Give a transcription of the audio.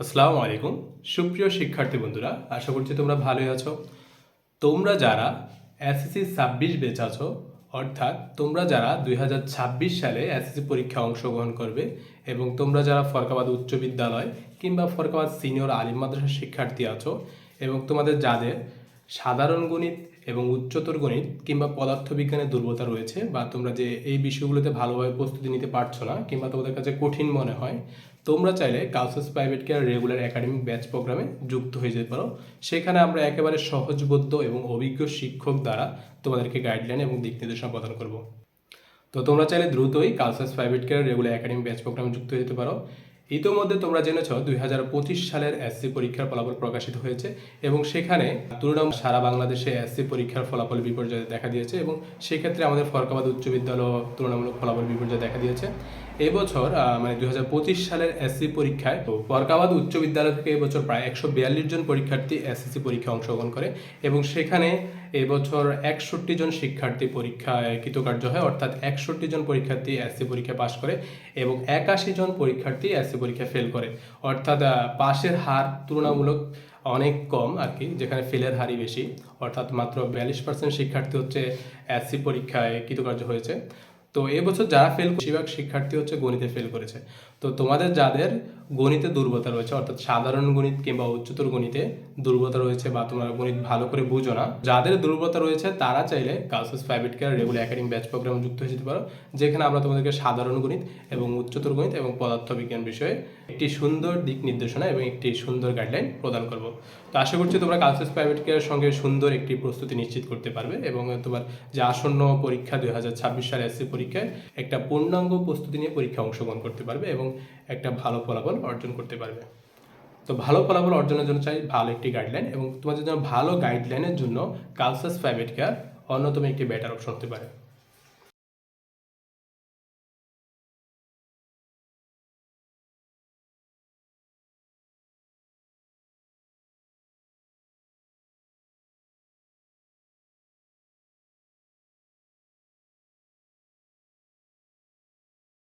আসসালামু আলাইকুম। সুপ্রিয় শিক্ষার্থী বন্ধুরা, আশা করছি তোমরা ভালোই আছো। তোমরা যারা এসএসসি ছাব্বিশ বেচ আছো, অর্থাৎ তোমরা যারা দুই হাজার ছাব্বিশ সালে এসএসসি পরীক্ষা অংশগ্রহণ করবে এবং তোমরা যারা ফরকাবাদ উচ্চ বিদ্যালয় কিংবা ফরকাবাদ সিনিয়র আলিম মাদ্রাসার শিক্ষার্থী আছো এবং তোমাদের যাদের সাধারণ গণিত এবং উচ্চতর গণিত কিংবা পদার্থবিজ্ঞানের দুর্বলতা রয়েছে বা তোমরা যে এই বিষয়গুলোতে ভালোভাবে প্রস্তুতি নিতে পারছ না কিংবা তোমাদের কাছে কঠিন মনে হয়, তোমরা চাইলে girls private care regular academic batch প্রোগ্রামে যুক্ত হয়ে যেতে পারো। সেখানে আমরা একেবারে সহজবোধ্য এবং অভিজ্ঞ শিক্ষক দ্বারা তোমাদেরকে গাইডলাইন এবং দিক নির্দেশনা প্রদান করব। তো তোমরা চাইলে দ্রুতই girls private care regular academic batch প্রোগ্রামে যুক্ত হয়ে যেতে পারো। ইতোমধ্যে তোমরা জেনেছ দুই হাজার পঁচিশ সালের এসসি পরীক্ষার ফলাফল প্রকাশিত হয়েছে এবং সেখানে তুলনাম সারা বাংলাদেশে এসসি পরীক্ষার ফলাফল বিপর্যয় দেখা দিয়েছে এবং সেক্ষেত্রে আমাদের ফরকাবাদ উচ্চ বিদ্যালয় তুলনামূলক ফলাফল বিপর্যয় দেখা দিয়েছে। এবছর মানে দুই হাজার পঁচিশ সালের এসসি পরীক্ষায় ফরকাবাদ উচ্চ বিদ্যালয় থেকে এবছর প্রায় একশো বিয়াল্লিশ জন পরীক্ষার্থী এসএসসি পরীক্ষায় অংশগ্রহণ করে এবং সেখানে এবছর একষট্টি জন শিক্ষার্থী পরীক্ষায় কৃতকার্য হয়, অর্থাৎ একষট্টি জন পরীক্ষার্থী এসসি পরীক্ষা পাশ করে এবং একাশি জন পরীক্ষার্থী এসসি পরীক্ষায় ফেল করে। অর্থাৎ পাশের হার তুলনামূলক অনেক কম আর কি, যেখানে ফেলের হারই বেশি। অর্থাৎ মাত্র বিয়াল্লিশ পার্সেন্ট শিক্ষার্থী হচ্ছে এসসি পরীক্ষায় কৃতকার্য হয়েছে। তো এবছর যারা ফেল বেশিরভাগ শিক্ষার্থী হচ্ছে গণিতে ফেল করেছে। তো তোমাদের যাদের গণিতে দুর্বলতা রয়েছে, অর্থাৎ সাধারণ গণিত কিংবা উচ্চতর গণিতে দুর্বলতা রয়েছে বা তোমরা গণিত ভালো করে বুঝো না। যাদের দুর্বলতা রয়েছে, তারা চাইলে girls private care regular academy batch প্রোগ্রামে যুক্ত হয়ে যেতে পারো, যেখানে আমরা তোমাদেরকে সাধারণ গণিত এবং উচ্চতর গণিত এবং পদার্থবিজ্ঞান বিষয়ে একটি সুন্দর দিক নির্দেশনা এবং একটি সুন্দর গাইডলাইন প্রদান করব। তো আশা করছি তোমরা গার্লসেস প্রাইভেট কেয়ারের সঙ্গে সুন্দর একটি প্রস্তুতি নিশ্চিত করতে পারবে এবং তোমার যে আসন্ন পরীক্ষা দুই হাজার ছাব্বিশ সালে এসসি পরীক্ষায় একটা পূর্ণাঙ্গ প্রস্তুতি নিয়ে পরীক্ষা অংশগ্রহণ করতে পারবে এবং একটা ভালো ফলাফল অর্জন করতে পারবে। তো ভালো ফলাফল অর্জনের জন্য চাই ভালো একটি গাইডলাইন এবং তোমাদের জন্য ভালো গাইডলাইনের জন্য কালসাস প্রাইভেট কেয়ার অন্যতম একটি বেটার অপশন হতে পারে।